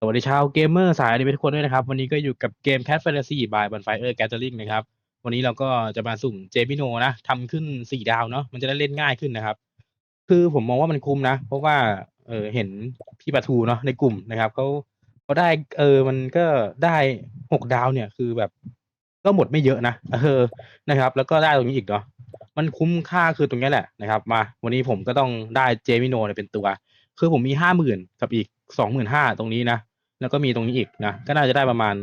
สวัสดีชาวเกมเมอร์สายอนิเมะทุกคนด้วยนะครับ วันนี้ก็อยู่กับเกม Cat Fantasy by Bonfire Gathering นะครับ วันนี้เราก็จะมาสุ่มเจมิโนนะทำขึ้นสี่ดาวเนาะมันจะได้เล่นง่ายขึ้นนะครับ คือผมมองว่ามันคุ้มนะ เพราะว่าเออเห็นพี่ปะทูเนาะในกลุ่มนะครับเขาเขาได้เออมันก็ได้หกดาวเนี่ยคือแบบ ก็หมดไม่เยอะนะเออนะครับ แล้วก็ได้ตรงนี้อีกเนาะมันคุ้มค่าคือตรงนี้แหละนะครับ มา วันนี้ผมก็ต้องได้เจมิโนเนี่ยเป็นตัว คือผมมีห้าหมื่นกับอีกสองหมื่นห้าตรงนี้นะ แล้วก็มีตรงนี้อีกนะ ก็น่าจะได้ประมาณ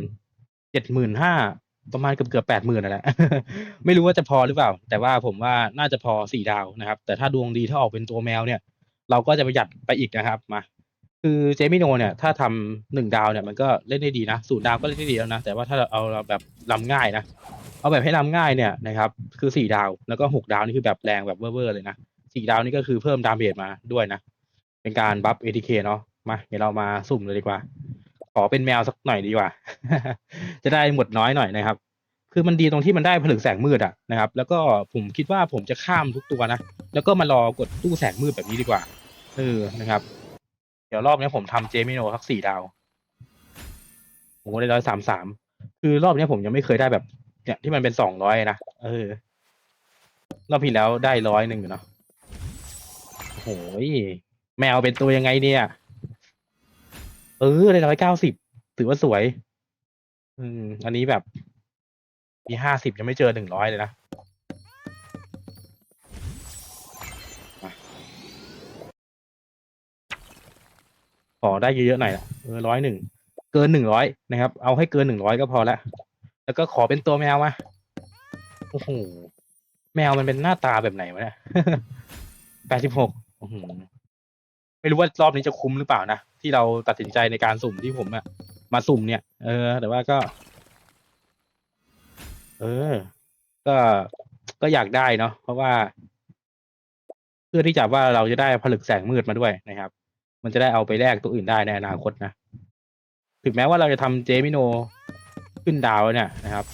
เจ็ดหมื่นห้าประมาณเกือบเกือบแปดหมื่นนั่นแหละไม่รู้ว่าจะพอหรือเปล่า แต่ว่าผมว่าน่าจะพอสี่ดาวนะครับ แต่ถ้าดวงดีถ้าออกเป็นตัวแมวเนี่ย เราก็จะประหยัดไปอีกนะครับมา คือเจมิโนเนี่ย ถ้าทำหนึ่งดาวเนี่ยมันก็เล่นได้ดีนะศูนย์ดาวก็เล่นได้ดีแล้วนะ แต่ว่าถ้าเราเอาเราแบบลำง่ายนะ เอาแบบให้ลำง่ายเนี่ยนะครับ คือสี่ดาวแล้วก็หกดาวนี่คือแบบแรงแบบเวอร์เลยนะสี่ดาวนี่ก็คือเพิ่มดาเมจมาด้วยนะ เป็นการบัฟเอทีเคเนาะมาเดี๋ยวเรามาสุ่มเลยดีกว่า ขอเป็นแมวสักหน่อยดีกว่า จะได้หมดน้อยหน่อยนะครับ คือมันดีตรงที่มันได้ผลึกแสงมืดอะนะครับ แล้วก็ผมคิดว่าผมจะข้ามทุกตัวนะ แล้วก็มารอกดตู้แสงมืดแบบนี้ดีกว่า เออ นะครับ เดี๋ยวรอบนี้ผมทำเจมิโนสักสี่ดาว ผมได้ร้อยสามสาม คือรอบนี้ผมยังไม่เคยได้แบบ เนี่ยที่มันเป็นสองร้อยนะ เออ รอบที่แล้วได้ร้อยหนึ่งอยู่เนาะโอ้ยแมวเป็นตัวยังไงเนี่ย เออได้ร้อยเก้าสิบถือว่าสวย อืม อันนี้แบบ มีห้าสิบยังไม่เจอหนึ่งร้อยเลยนะขอได้เยอะๆหน่อยนะเออร้อยหนึ่งเกินหนึ่งร้อยนะครับ เอาให้เกินหนึ่งร้อยก็พอละแล้วก็ขอเป็นตัวแมวมาโอ้โหแมวมันเป็นหน้าตาแบบไหนวะเนี่ยแปดสิบหก ไม่รู้ว่ารอบนี้จะคุ้มหรือเปล่านะที่เราตัดสินใจในการสุ่มที่ผมอะมาสุ่มเนี่ย เออ แต่ว่าก็ เออ ก็ก็อยากได้เนาะเพราะว่า เพื่อที่จะว่าเราจะได้ผลึกแสงมืดมาด้วยนะครับ มันจะได้เอาไปแลกตัวอื่นได้ในอนาคตนะถึงแม้ว่าเราจะทำเจมิโนขึ้นดาวเนี่ยนะครับ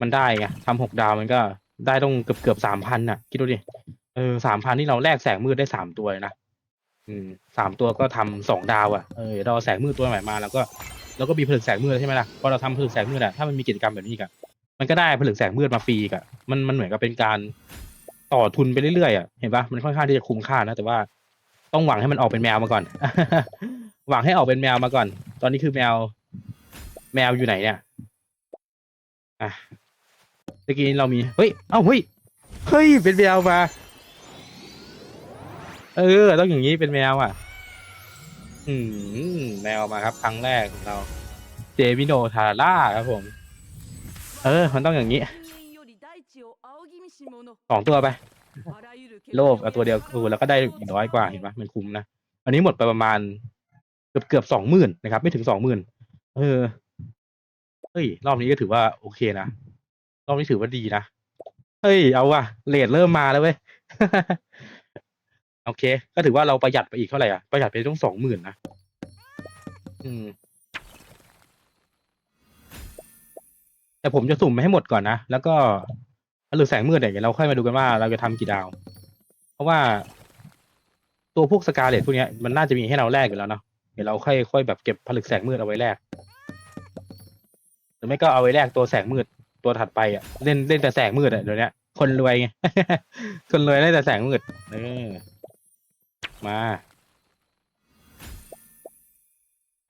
มันได้ไงทำหกดาวมันก็ได้ต้องเกือบเกือบสามพันน่ะ คิดดูดิเออสามพันที่เราแลกแสงมืดได้สามตัวนะ อืมสามตัวก็ทำสองดาวอะ่ะเออเดี๋ยวเราเอาแสงมืดตัวใหม่มาแล้วก็แล้วก็มีผลึกแสงมืดใช่ไหมล่ะพอเราทำผลึกแสงมืดอะถ้ามันมีกิจกรรมแบบนี้อีกันมันก็ได้ผลึกแสงมืดมาฟรีอีกอะมันมันเหมือนกับเป็นการต่อทุนไปเรื่อยๆอะเห็นปะมันค่อนข้างที่จะคุ้มค่านะแต่ว่าต้องหวังให้มันออกเป็นแมวมาก่อน หวังให้ออกเป็นแมวมาก่อน ตอนนี้คือแมว แมวอยู่ไหนเนี่ยอะเมื่อกี้เรามีเฮ้ยเอ้าเฮ้ยเฮ้ยเป็นแมวมา เออ ต้องอย่างนี้เป็นแมวอะ อืมแมวมาครับ ครั้งแรกของเรา เจมิโนทาร่าครับผม เออ มันต้องอย่างนี้สองตัวไป โลภเอาตัวเดียวเออแล้วก็ได้อีกร้อยกว่าเห็นปะมันคุ้มนะ อันนี้หมดไปประมาณ เกือบเกือบสองหมื่นนะครับ ไม่ถึงสองหมื่นเออเฮ้ย รอบนี้ก็ถือว่าโอเคนะ รอบนี้ถือว่าดีนะ เฮ้ย เอาว่ะเลทเริ่มมาแล้วเว้ย โอเค ก็ถือว่าเราประหยัดไปอีกเท่าไหร่อะ ประหยัดไปต้องสองหมื่นนะ อืม แต่ผมจะสุ่มไปให้หมดก่อนนะ แล้วก็หรือแสงมืดเนี่ยเดี๋ยวเราค่อยมาดูกันว่าเราจะทำกี่ดาว เพราะว่า ตัวพวกสกาเลตพวกนี้มันน่าจะมีให้เราแลกอยู่แล้วเนาะ เดี๋ยวเราค่อยค่อยแบบเก็บผลึกแสงมืดเอาไว้แลก หรือไม่ก็เอาไว้แลกตัวแสงมืดตัวถัดไปอะ เล่นเล่นแต่แสงมืดอะเดี๋ยวนี้คนรวยไง คนรวยเล่นแต่แสงมืด เออ มา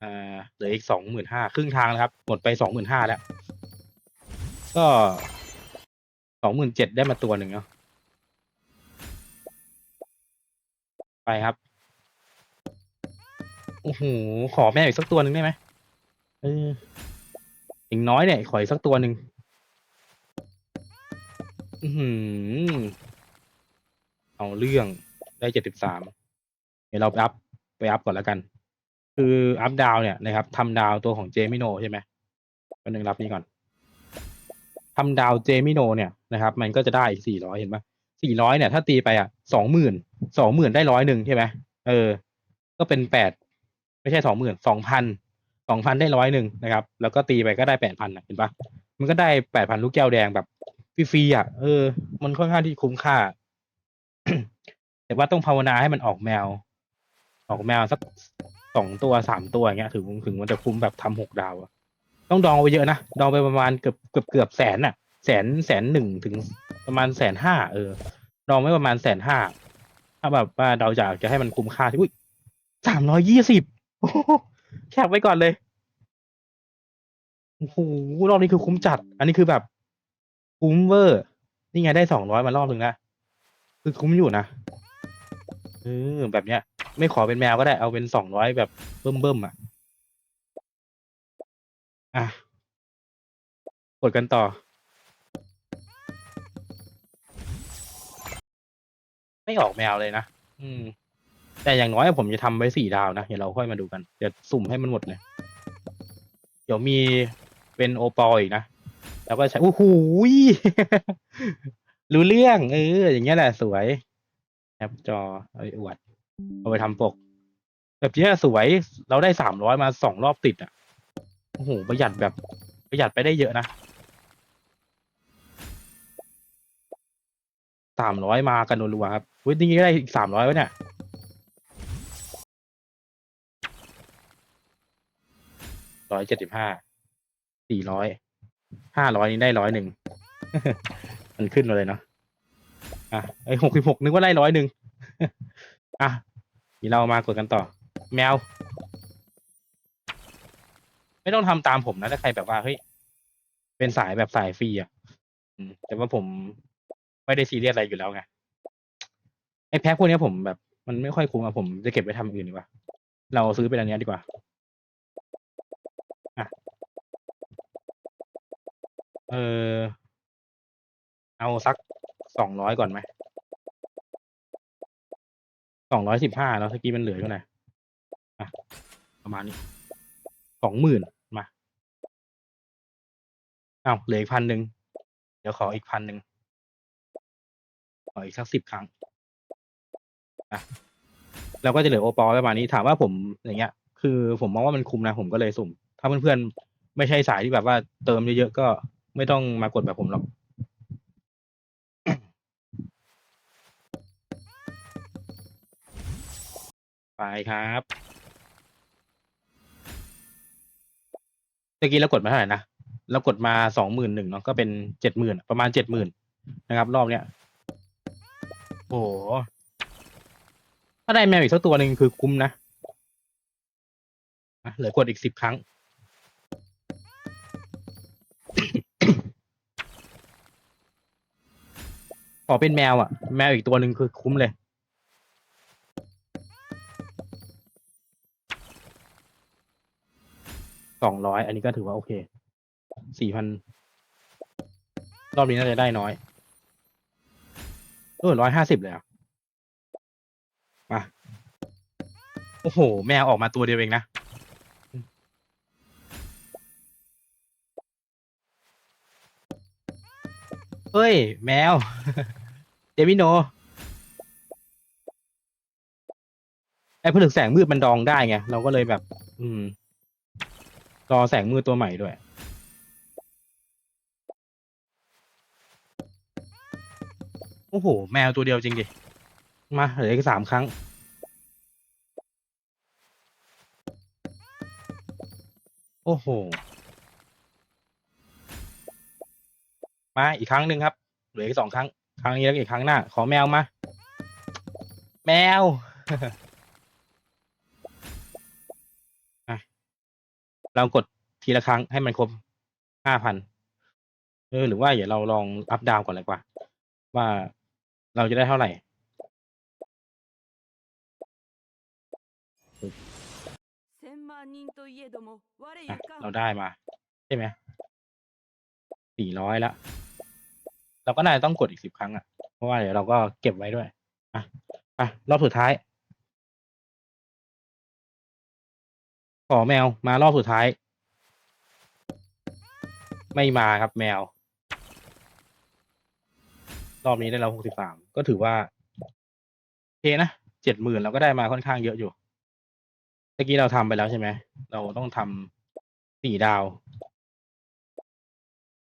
อ่าเหลืออีกสองหมื่นห้าครึ่งทางแล้วครับ หมดไปสองหมื่นห้าแล้ว ก็สองหมื่นเจ็ดได้มาตัวหนึ่งเนาะไปครับโอ้โหขอแม่อีกสักตัวหนึ่งได้ไหมเอออีกน้อยเนี่ยขออีกสักตัวหนึ่งอือหือเอาเรื่องได้เจ็ดสิบสาม เดี๋ยวเราไปอัพไปอัพก่อนแล้วกัน คืออัพดาวเนี่ยนะครับทำดาวตัวของเจมิโนใช่ไหมวันหนึ่งรับนี้ก่อนทำดาวเจมิโนเนี่ยนะครับ มันก็จะได้อีกสี่ร้อยเห็นปะสี่ร้อยเนี่ย ถ้าตีไปอะสองหมื่นสองหมื่นได้ร้อยหนึ่งใช่ไหมเออ ก็เป็นแปดไม่ใช่สองหมื่นสองพันสองพันได้ร้อยหนึ่งนะครับ แล้วก็ตีไปก็ได้แปดพันเห็นปะมันก็ได้แปดพันลูกแก้วแดงแบบฟรีๆอะเออ มันค่อนข้างที่คุ้มค่า แต่ว่าต้องภาวนาให้มันออกแมว ออกแมวสักสองตัวสามตัวอย่างเงี้ยถึงถึงมันจะคุ้มแบบทำหกดาวอะต้องดองไปเยอะนะดองไปประมาณเกือบเกือบเกือบแสนอะแสนแสนหนึ่งถึงประมาณแสนห้าเออ ดองไว้ประมาณแสนห้าถ้าแบบว่าเราอยากจะให้มันคุ้มค่าที่อุ้ยสามร้อยยี่สิบแคบไว้ก่อนเลยโอ้โหรอบนี้คือคุ้มจัด อันนี้คือแบบคุ้มเวอร์นี่ไงได้สองร้อยมารอบหนึ่งนะคือคุ้มอยู่นะเออแบบเนี้ย ไม่ขอเป็นแมวก็ได้ เอาเป็นสองร้อยแบบเบิ่มเบิ่มๆอะ อะ กดกันต่อ ไม่ออกแมวเลยนะ อืม แต่อย่างน้อยผมจะทำไว้สี่ดาวนะ เดี๋ยวเราค่อยมาดูกัน เดี๋ยวสุ่มให้มันหมดเลย เดี๋ยวมีเป็นโอปอลอีกนะ แล้วก็ใช้โอ้โหยรู้เรื่อง เออ อย่างเงี้ยแหละสวยแคปจอเอาไปอวด เอาไปทำปก แบบเนี้ยสวยเราได้สามร้อยมาสองรอบติดอะโอ้โหประหยัดแบบประหยัดไปได้เยอะนะสามร้อยมากันรัวๆครับเว้ยนี่ก็ได้อีกสามร้อยวะเนี่ยร้อยเจ็ดสิบห้าสี่ร้อยห้าร้อยนี่ได้ร้อยหนึ่งมันขึ้นมาเลยเนาะอะไอหกสิบหกนึกว่าได้ร้อยหนึ่ง อะนี่เรามากดกันต่อ แมว ไม่ต้องทำตามผมนะถ้าใครแบบว่าเฮ้ยเป็นสายแบบสายฟรีอะแต่ว่าผมไม่ได้ซีเรียสอะไรอยู่แล้วไงไอ้แพ็คพวกนี้ผมแบบ มันไม่ค่อยคุ้มอะผมจะเก็บไว้ทำอื่นดีกว่า เราซื้อเป็นอันนี้ดีกว่าอะเออเอาสักสองร้อยก่อนไหม สองร้อยสิบห้าแล้วตะกี้มันเหลือเท่าไหร่อะประมาณนี้สองหมื่นมาเอาเหลืออีกพันหนึ่งเดี๋ยวขออีกพันหนึ่งขออีกสักสิบครั้งอะเราก็จะเหลือโอปอลประมาณนี้ถามว่าผมอย่างเงี้ย คือผมมองว่ามันคุ้มนะผมก็เลยสุ่ม ถ้าเพื่อนๆไม่ใช่สายที่แบบว่าเติมเยอะๆก็ไม่ต้องมากดแบบผมหรอก ไปครับเมื่อกี้เรากดมาเท่าไหร่นะเรากดมาสองหมื่นหนึ่งเนาะก็เป็นเจ็ดหมื่นประมาณเจ็ดหมื่นนะครับ รอบเนี้ยโอ้โหถ้าได้แมวอีกสักตัวหนึ่งคือคุ้มนะอะเหลือกดอีกสิบครั้ง ขอเป็นแมวอะ แมวอีกตัวหนึ่งคือคุ้มเลย สองร้อยอันนี้ก็ถือว่าโอเคสี่พันรอบนี้น่าจะได้น้อยเออร้อยห้าสิบเลยอะมาโอ้โห แมวออกมาตัวเดียวเองนะ เฮ้ย แมว เดมิโน ไอ้ผลึกแสงมืดมันดองได้ไง เราก็เลยแบบ อืม รอแสงมืดตัวใหม่ด้วย โอ้โห แมวตัวเดียวจริงดิ มาเหลืออีกสามครั้ง โอ้โห มาอีกครั้งหนึ่งครับ เหลืออีกสองครั้ง ครั้งนี้แล้วก็อีกครั้งหน้า ขอแมวมา แมว เรากดทีละครั้งให้มันครบห้าพันเออหรือว่าอย่าเราลองอัพดาวก่อนเลยกว่า ว่าเราจะได้เท่าไหร่เราได้มา ใช่ไหมสี่ร้อยละเราก็น่าจะต้องกดอีกสิบครั้งอะ เพราะว่าเดี๋ยวเราก็เก็บไว้ด้วย อะ อะ รอบสุดท้าย ขอแมวมารอบสุดท้าย ไม่มาครับแมว รอบนี้ได้เราหกสิบสามก็ถือว่าโอเคนะเจ็ดหมื่นเราก็ได้มาค่อนข้างเยอะอยู่เมื่อกี้เราทำไปแล้วใช่ไหมเราต้องทำสี่ดาว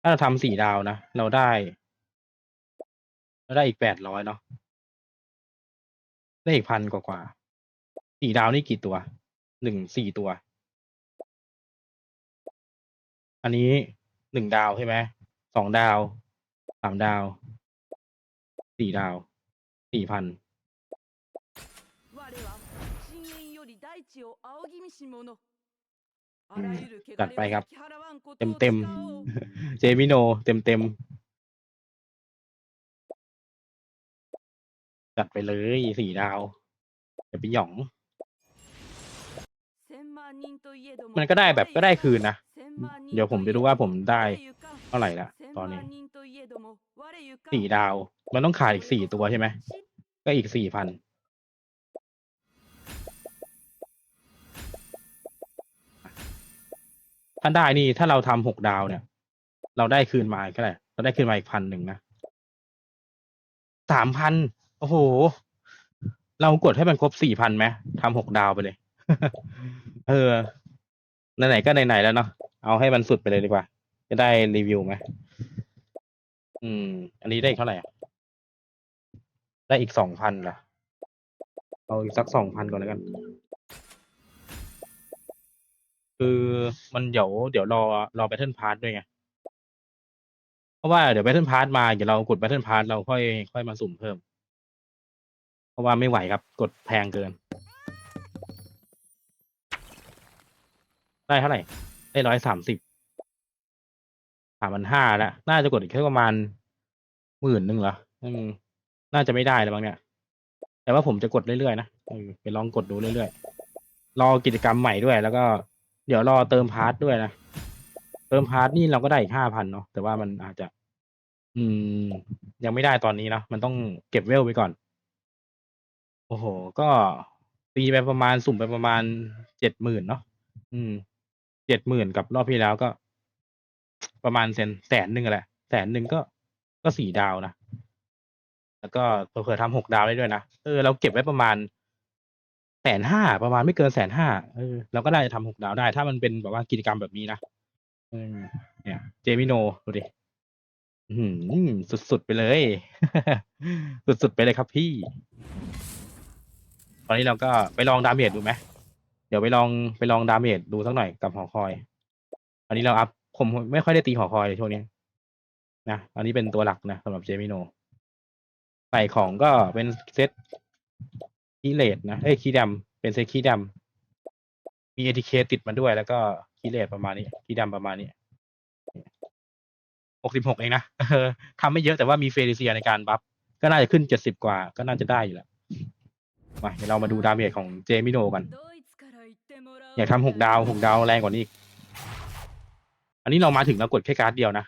ถ้าเราทำสี่ดาวนะเราได้ เราได้อีกแปดร้อยเนาะได้อีกพันกว่าๆสี่ดาวนี่กี่ตัวหนึ่งสี่ตัว อันนี้หนึ่งดาวใช่ไหมสองดาวสามดาวสี่ดาวสี่พันจัดไปครับ เต็มเต็มเจมิโน เต็มเต็มจัดไปเลยสี่ดาวอย่าไปหยอง มันก็ได้แบบก็ได้คืนนะ เดี๋ยวผมไปดูว่าผมได้เท่าไหร่ละตอนนี้สี่ดาว มันต้องขายอีกสี่ตัวใช่ไหม ก็อีกสี่พันท่านได้นี่ถ้าเราทำหกดาวเนี่ย เราได้คืนมาแค่ไหนเราได้คืนมาอีกพันหนึ่งนะสามพันโอ้โห เรากดให้มันครบสี่พันไหมทำหกดาวไปเลย เออไหนๆก็ไหนๆแล้วเนาะ เอาให้มันสุดไปเลยดีกว่า จะได้รีวิวไหมอืม อันนี้ได้อีกเท่าไหร่ได้อีกสองพันละเอาอีกสักสองพันก่อนแล้วกัน คือมันเดี๋ยวเดี๋ยวรอรอแบทเทิลพาร์ทด้วยไง เพราะว่าเดี๋ยวแบทเทิลพาร์มาเดี๋ยวเรากดแบทเทิลพาร์เราค่อยค่อยมาสุ่มเพิ่ม เพราะว่าไม่ไหวครับ กดแพงเกิน ได้เท่าไหร่ ได้ร้อยสามสิบสามพันห้าแล้วน่าจะกดอีกแค่ประมาณหมื่นหนึ่งเหรออืมน่าจะไม่ได้แล้วบางเนี่ย แต่ว่าผมจะกดเรื่อยๆนะเออไปลองกดดูเรื่อยๆ รอกิจกรรมใหม่ด้วย แล้วก็เดี๋ยวรอเติมพาร์ทด้วยนะ เติมพาร์ทนี่เราก็ได้อีกห้าพันเนาะ แต่ว่ามันอาจจะ อืม ยังไม่ได้ตอนนี้เนาะ มันต้องเก็บเวลไปก่อน โอ้โห ก็ตีไปประมาณสุ่มไปประมาณเจ็ดหมื่นเนาะ อืม เจ็ดหมื่นกับรอบที่แล้วก็ ประมาณเซนแสนหนึ่งแหละแสนหนึ่งก็ก็สี่ดาวนะ แล้วก็เผื่อทำหกดาวได้ด้วยนะเออเราเก็บไว้ประมาณแสนห้าประมาณไม่เกินแสนห้าเออเราก็ได้ทำหกดาวได้ ถ้ามันเป็นแบบว่ากิจกรรมแบบนี้นะเออเนี่ย เจมิโนดูดิอื้อหือสุดๆไปเลย สุดๆไปเลยครับพี่ ตอนนี้เราก็ไปลองดาเมจดูไหม เดี๋ยวไปลองไปลองดาเมจดูสักหน่อยกับหอคอย อันนี้เราอัพผมไม่ค่อยได้ตีหอคอยเลยช่วงนี้นะอันนี้เป็นตัวหลักนะสำหรับเจมิโน ใส่ของก็เป็นเซตคีเลตนะเอ้ยคีดำเป็นเซตคีดำมีเอทีเคติดมาด้วย แล้วก็คีเลตประมาณนี้คีดำประมาณนี้หกสิบหกเองนะเออทำไม่เยอะแต่ว่ามีเฟริเซียในการบัฟก็น่าจะขึ้นเจ็ดสิบกว่า ก็น่าจะได้อยู่แหละมาเดี๋ยวเรามาดูดาเมจของเจมิโนกัน อยากทำหกดาวหกดาวแรงกว่านี้อีก อันนี้เรามาถึงเรากดแค่การ์ดเดียวนะ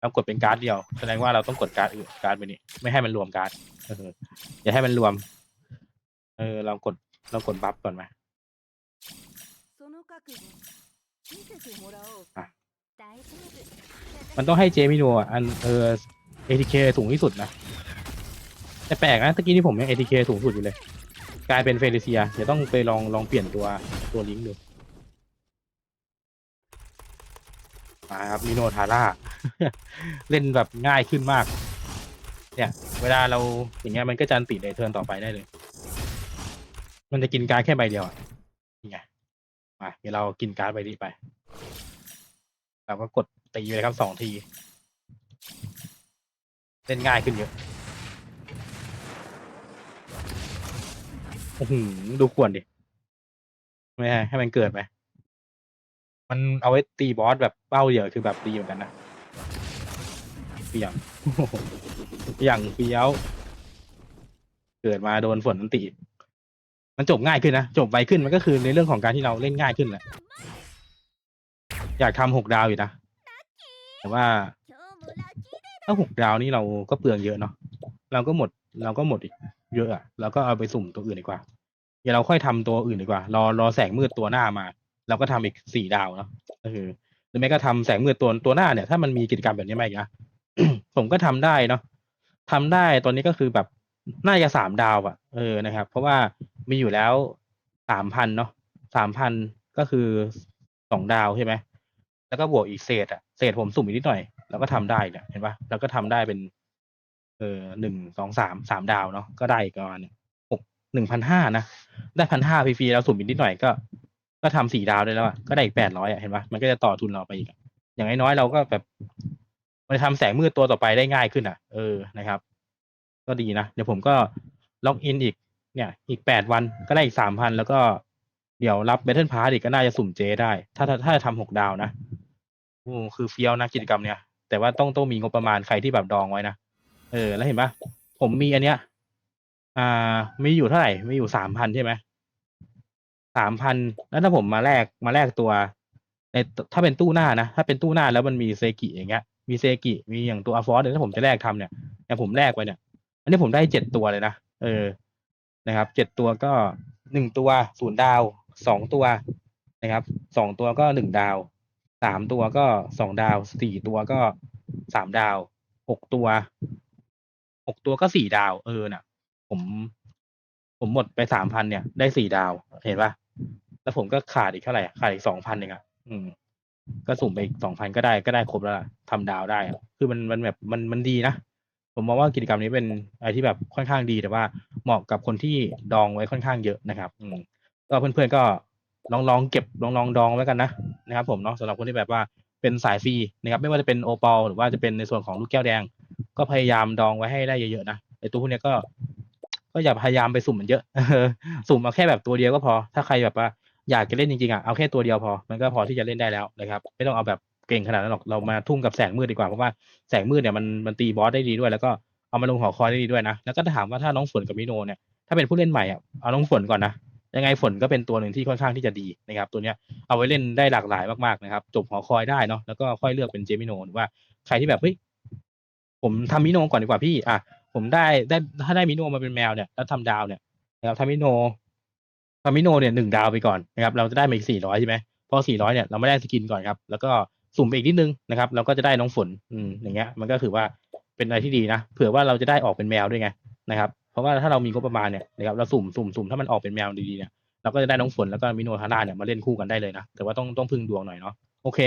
เรากดเป็นการ์ดเดียว แสดงว่าเราต้องกดการ์ดอื่การ์ดไปนี่ไม่ให้มันรวมการ์ดอย่าให้มันรวม เออ เรากดเรากดบัฟก่อนไหมมันต้องให้เจมิโนอันเออเอทีเคสูงที่สุดนะแต่แปลกนะตะกี้นี่ผมยังเอทีเคสูงสุดอยู่เลย กลายเป็นเฟลิเซีย เดี๋ยวต้องไปลองลองเปลี่ยนตัวตัวลิงก์ดูมาครับมิโนทาร่า เล่นแบบง่ายขึ้นมาก เนี่ย เวลาเราอย่างเงี้ยมันก็จะติในเทิร์นต่อไปได้เลย มันจะกินการแค่ใบเดียวอะนี่ไงมาเดี๋ยวเรากินการ์ดใบนี้ไปเราก็กดตีเลยครับสองที เล่นง่ายขึ้นเยอะ โอ้โหดูขวนดิ ไม่ให้ให้มันเกิดไหม มันเอาไว้ตีบอสแบบเป้าเดียวคือแบบดีเหมือนกันนะเปียง อย่างเปียว เกิดมาโดนฝนมันตีมันจบง่ายขึ้นนะ จบไวขึ้นมันก็คือในเรื่องของการที่เราเล่นง่ายขึ้นแหละ อยากทำหกดาวอยู่นะ แต่ว่า ถ้าหกดาวนี่เราก็เปลืองเยอะเนาะ เราก็หมด เราก็หมดอีก เยอะอะเราก็เอาไปสุ่มตัวอื่นดีกว่าเดี๋ยวเราค่อยทำตัวอื่นดีกว่า รอรอแสงมืดตัวหน้ามา เราก็ทำอีกสี่ดาวเนาะเออหรือไม่ก็ทำแสงมืดตัวตัวหน้าเนี่ยถ้ามันมีกิจกรรมแบบนี้มาอีกนะผมก็ทำได้เนาะทำได้ตอนนี้ก็คือแบบน่าจะสามดาวอะเออนะครับ เพราะว่ามีอยู่แล้วสามพันเนาะสามพันก็คือสองดาวใช่ไหมแล้วก็บวกอีกเศษอะเศษผมสุ่มอีกนิดหน่อยเราก็ทำได้เนี่ยเห็นปะเราก็ทำได้เป็น เออหนึ่งสองสามสามดาวเนาะก็ได้อีกประมาณหกหนึ่งพันห้านะได้พันห้าฟรีๆแล้วสุ่มอีกนิดหน่อยก็ ก็ทำสี่ดาวได้แล้วอะก็ได้อีกแปดร้อยอะเห็นปะมันก็จะต่อทุนเราไปอีกอย่างน้อยๆเราก็แบบมันทำแสงมืดตัวต่อไปได้ง่ายขึ้นอะ เออนะครับ ก็ดีนะ เดี๋ยวผมก็ล็อกอินอีกเนี่ย อีกแปดวันก็ได้อีกสามพันแล้วก็เดี๋ยวรับเบทเทิลพาร์ตอีกก็น่าจะสุ่มเจได้ ถ้าถ้าถ้าทำหกดาวนะโอ้คือเฟี้ยวนะกิจกรรมเนี้ยแต่ว่าต้องต้องมีงบประมาณใครที่แบบดองไว้นะ เออ แล้วเห็นปะผมมีอันเนี้ย อ่า มีอยู่เท่าไหร่ มีอยู่สามพันใช่ไหมสามพันแล้วถ้าผมมาแลกมาแลกตัวในถ้าเป็นตู้หน้านะถ้าเป็นตู้หน้าแล้วมันมีเซกิอย่างเงี้ย มีเซกิมีอย่างตัวอาฟอสเดี๋ยถ้าผมจะแลกทำเนี่ยอย่างผมแลกไปเนี่ย อันนี้ผมได้เจ็ดตัวเลยนะเออนะครับเจ็ดตัวก็หนึ่งตัวศูนย์ดาวสองตัวนะครับสองตัวก็หนึ่งดาวสามตัวก็สองดาวสี่ตัวก็สามดาวหกตัว หกตัวก็สี่ดาว เออน่ะ ผม ผมหมดไปสามพันเนี่ย ได้สี่ดาว เห็นปะแล้วผมก็ขาดอีกเท่าไหร่ขาดอีกสองพันเองอะอืม ก็สุ่มไปอีกสองพันก็ได้ก็ได้ครบแล้วล่ะทำดาวได้ คือมันมันแบบมันมันดีนะ ผมมองว่ากิจกรรมนี้เป็นอะไรที่แบบค่อนข้างดีแต่ว่า เหมาะกับคนที่ดองไว้ค่อนข้างเยอะนะครับ อืมก็เพื่อนๆก็ลองลองเก็บลองลองดองไว้กันนะนะครับ ผมเนาะสำหรับคนที่แบบว่าเป็นสายฟรีนะครับ ไม่ว่าจะเป็นโอปอลหรือว่าจะเป็นในส่วนของลูกแก้วแดง ก็พยายามดองไว้ให้ได้เยอะๆนะไอตัวพวกเนี้ยก็ ก็อย่าพยายามไปสุ่มมันเยอะสุ่มเอาแค่แบบตัวเดียวก็พอ ถ้าใครแบบว่าอยากจะเล่นจริงๆอะเอาแค่ตัวเดียวพอ มันก็พอที่จะเล่นได้แล้วนะครับ ไม่ต้องเอาแบบเก่งขนาดนั้นหรอกเรามาทุ่มกับแสงมืดดีกว่าเพราะว่าแสงมืดเนี่ยมันมันตีบอสได้ดีด้วย แล้วก็เอามาลงหอคอยได้ดีด้วยนะแล้วก็ถ้าถามว่าถ้าน้องฝนกับมิโนเนี่ยถ้าเป็นผู้เล่นใหม่อะเอาน้องฝนก่อนนะยังไงฝนก็เป็นตัวหนึ่งที่ค่อนข้างที่จะดีนะครับ ตัวเนี้ยเอาไว้เล่นได้หลากหลายมากๆนะครับ จบหอคอยได้เนาะแล้วก็ค่อยเลือกเป็นเจมิโนหรือว่าใครที่แบบเฮ้ย ผมทำมิโนก่อนดีกว่าพี่ อะ ผมได้ได้ถ้าได้มิโนมาเป็นแมวเนี่ยแล้วทำดาวเนี่ยนะครับทำมิโนทำมิโนเนี่ยหนึ่งดาวไปก่อนนะครับ เราจะได้มาอีกสี่ร้อยใช่ไหมพอสี่ร้อยเนี่ยเราไม่ได้สกินก่อนครับ แล้วก็สุ่มไปอีกนิดนึงนะครับ เราก็จะได้น้องฝน อืมอย่างเงี้ย มันก็ถือว่าเป็นอะไรที่ดีนะ เผื่อว่าเราจะได้ออกเป็นแมวด้วยไงนะครับ เพราะว่าถ้าเรามีงบประมาณเนี่ยนะครับ เราสุ่มสุ่มสุ่มถ้ามันออกเป็นแมวดีๆเนี่ย เราก็จะได้น้องฝนแล้วก็มิโนทาร่าเนี่ยมาเล่นคู่กันได้เลยนะ แต่ว่าต้องต้องพึ่งดวงหน่อยเนาะ โอเค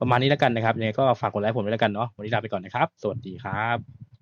ประมาณนี้แล้วกันนะครับยังไงก็ฝากกดไลค์ผมไว้แล้วกันเนาะวันนี้ลาไปก่อนนะครับ สวัสดีครับ